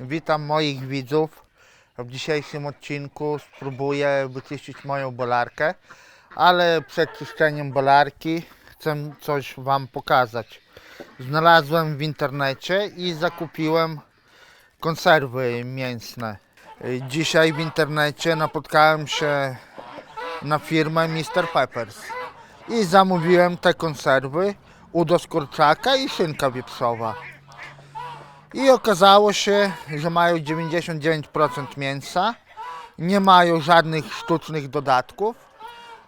Witam moich widzów. W dzisiejszym odcinku spróbuję wyczyścić moją bolarkę, ale przed czyszczeniem bolarki chcę coś Wam pokazać. Znalazłem w internecie i zakupiłem konserwy mięsne. Dzisiaj w internecie napotkałem się na firmę Mr. Peppers i zamówiłem te konserwy u do skurczaka i szynka wieprzowa. I okazało się, że mają 99% mięsa, nie mają żadnych sztucznych dodatków.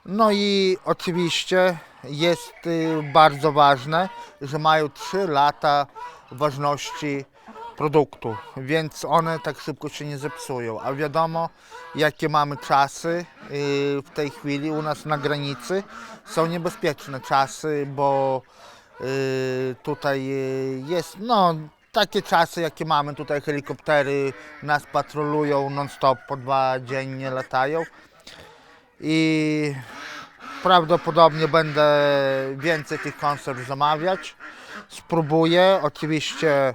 No i oczywiście jest y, bardzo ważne, że mają 3 lata ważności produktu, więc one tak szybko się nie zepsują. A wiadomo, jakie mamy czasy y, w tej chwili u nas na granicy. Są niebezpieczne czasy, bo y, tutaj jest, no, takie czasy, jakie mamy tutaj, helikoptery nas patrolują non-stop, po dwa dziennie latają i prawdopodobnie będę więcej tych konserw zamawiać. Spróbuję, oczywiście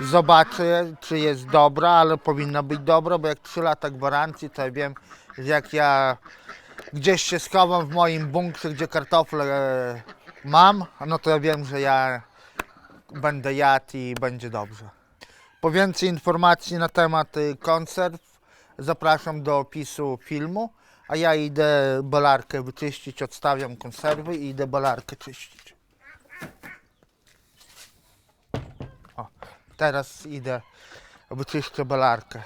zobaczę, czy jest dobra, ale powinna być dobra, bo jak 3 lata gwarancji, to ja wiem, że jak ja gdzieś się schowam w moim bunkrze, gdzie kartofle e, mam, no to ja wiem, że ja będę jadł i będzie dobrze. Po więcej informacji na temat y, konserw zapraszam do opisu filmu, a ja idę balarkę wyczyścić, odstawiam konserwy i idę balarkę czyścić. O, teraz idę, wyczyszczę balarkę.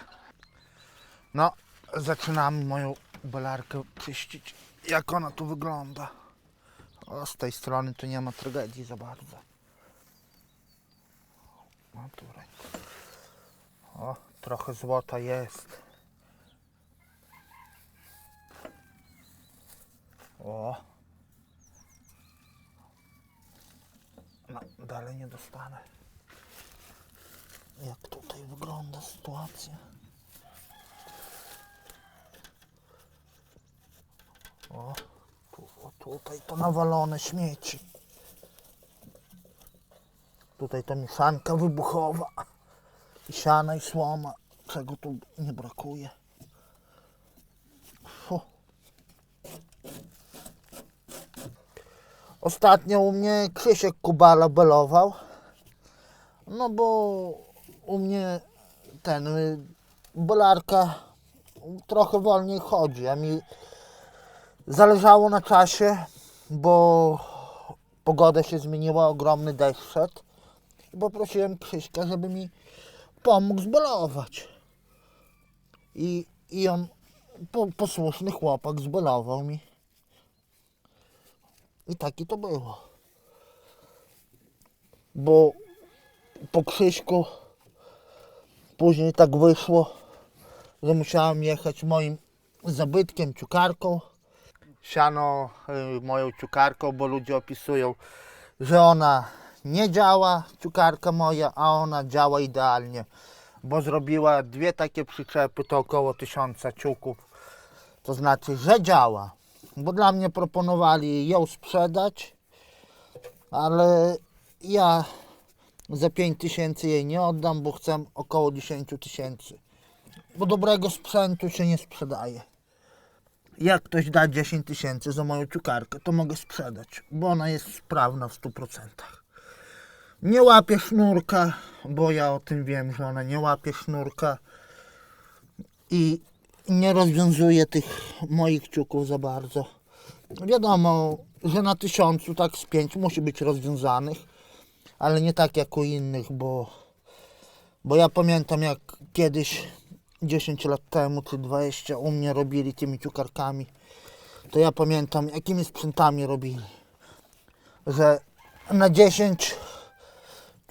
No, zaczynamy moją balarkę czyścić. Jak ona tu wygląda? O, z tej strony tu nie ma tragedii za bardzo. No tutaj. O, trochę złota jest. O. No, dalej nie dostanę. Jak tutaj wygląda sytuacja? O, tu, o tutaj to nawalone śmieci. Tutaj ta mieszanka wybuchowa. I siana i słoma. Czego tu nie brakuje. Fu. Ostatnio u mnie Krzysiek Kubala belował. No bo u mnie ten y, bolarka trochę wolniej chodzi, a mi zależało na czasie, bo pogoda się zmieniła, ogromny deszcz szedł i poprosiłem Krzyśka, żeby mi pomógł zbelować. I, i on, po, posłuszny chłopak, zbelował mi. I taki to było. Bo po Krzyśku później tak wyszło, że musiałem jechać moim zabytkiem, ciukarką. Siano y, moją ciukarką, bo ludzie opisują, że ona nie działa, ciukarka moja, a ona działa idealnie, bo zrobiła dwie takie przyczepy, to około tysiąca ciuków. To znaczy, że działa. Bo dla mnie proponowali ją sprzedać, ale ja za 5 tysięcy jej nie oddam, bo chcę około 10 tysięcy. Bo dobrego sprzętu się nie sprzedaje. Jak ktoś da 10 tysięcy za moją ciukarkę, to mogę sprzedać, bo ona jest sprawna w 100%. Nie łapie sznurka, bo ja o tym wiem, że ona nie łapie sznurka i nie rozwiązuje tych moich ciuków za bardzo. Wiadomo, że na tysiącu tak z pięć musi być rozwiązanych, ale nie tak jak u innych, bo, bo ja pamiętam jak kiedyś 10 lat temu czy 20 u mnie robili tymi ciukarkami, to ja pamiętam jakimi sprzętami robili, że na 10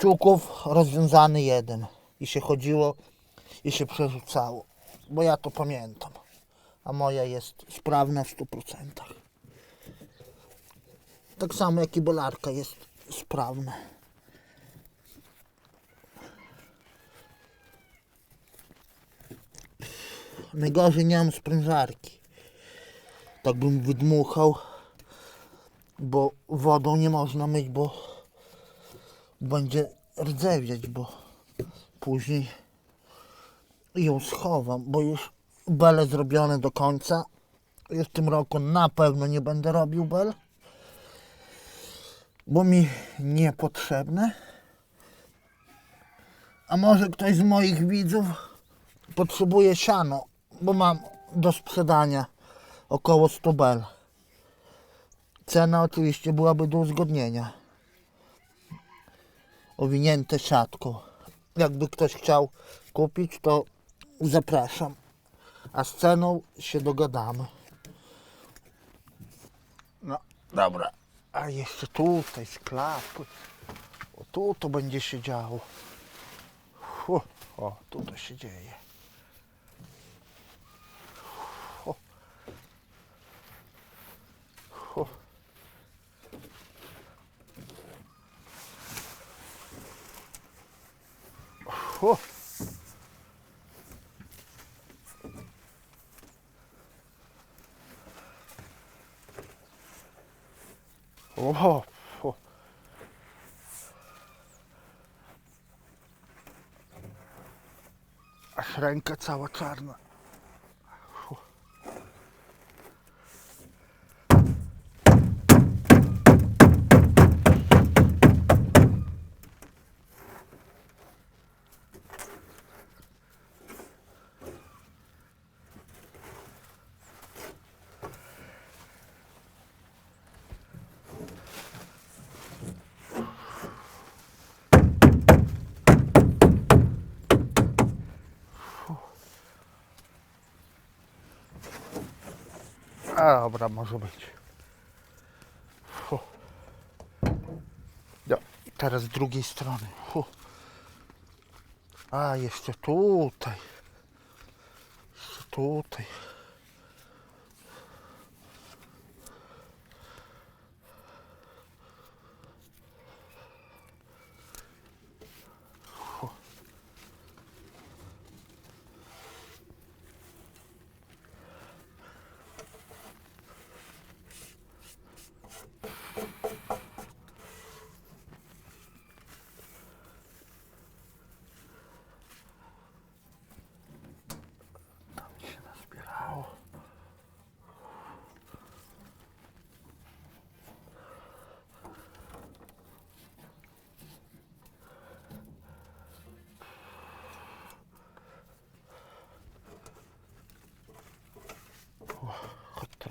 ciuków rozwiązany jeden i się chodziło i się przerzucało, bo ja to pamiętam, a moja jest sprawna w 100%. Tak samo jak i bolarka jest sprawna. Najgorzej nie mam sprężarki. Tak bym wydmuchał, bo wodą nie można myć, bo będzie rdzewieć, bo później ją schowam, bo już bele zrobione do końca. Już w tym roku na pewno nie będę robił bel, bo mi niepotrzebne. A może ktoś z moich widzów potrzebuje siano, bo mam do sprzedania około 100 bel. Cena oczywiście byłaby do uzgodnienia. Owinięte siatką. Jakby ktoś chciał kupić, to zapraszam. A z ceną się dogadamy. No, dobra. A jeszcze tutaj sklapy. O, tu to będzie się działo. Fu, o, tu to się dzieje. Fu. Fu. Fu. O, fu. Aż ręka cała czarna. Dobra, może być. Fu. No, i teraz z drugiej strony. Fu. A, jeszcze tutaj. Jeszcze tutaj.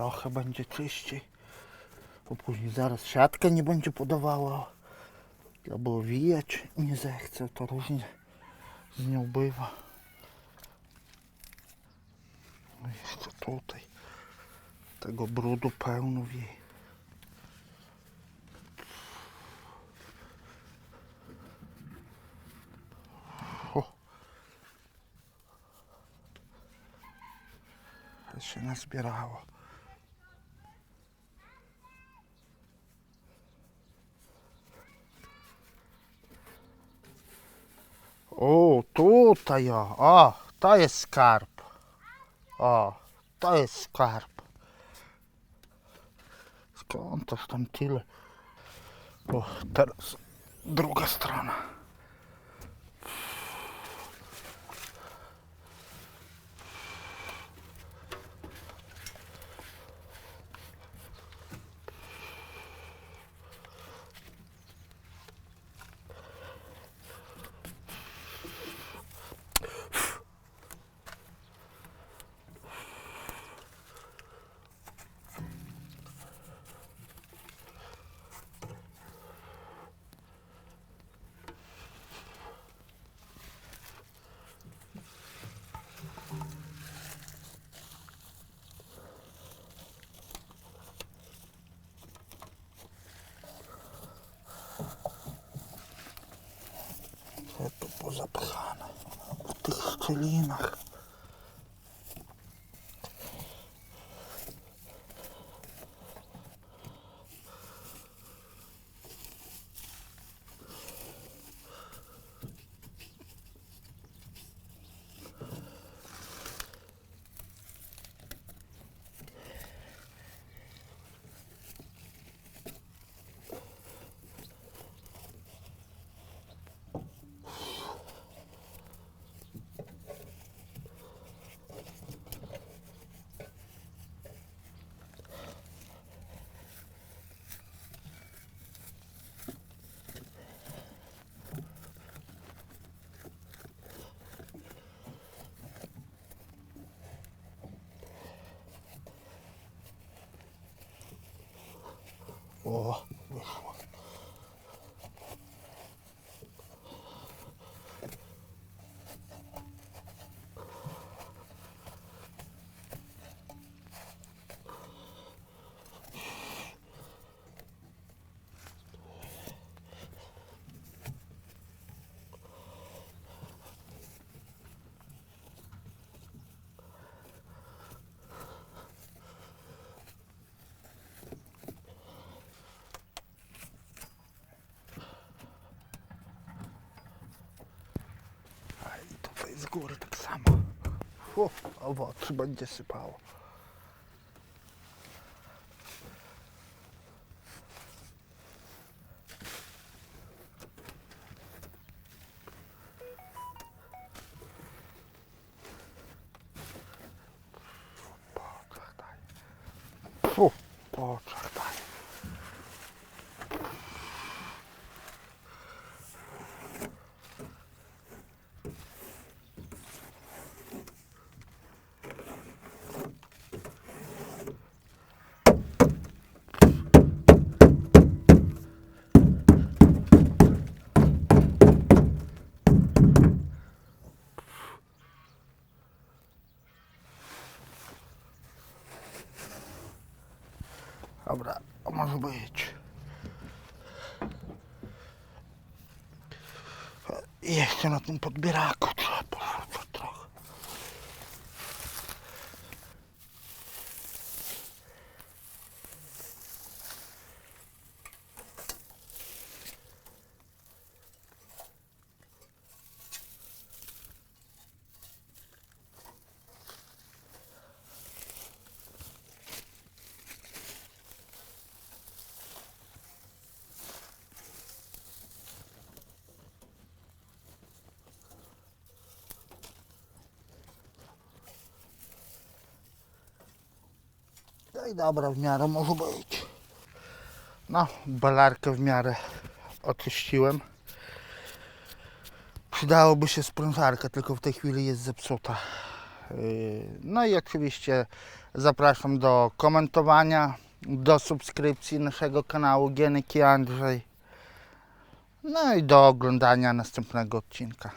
Trochę będzie czyściej, bo później zaraz siatkę nie będzie podawała, albo owijać nie zechce, to różnie z nią bywa. No jeszcze tutaj tego brudu pełno w jej. Się nazbierało. O, tutaj o, o, to jest skarb. O, to jest skarb. Skąd toż tam tyle? O, teraz druga strona. To tu pozapchane w tych 哦 z góry tak samo. Fu, owoc będzie sypało. Po oczach daje. Fu, po oczach daje. Dobra, może być. Jeszcze na tym podbieraku trzeba porzucać trochę. No i dobra, w miarę może być. No, balarkę w miarę oczyściłem. Przydałoby się sprężarka, tylko w tej chwili jest zepsuta. Yy, No i oczywiście zapraszam do komentowania, do subskrypcji naszego kanału Gienek i Andrzej. No i do oglądania następnego odcinka.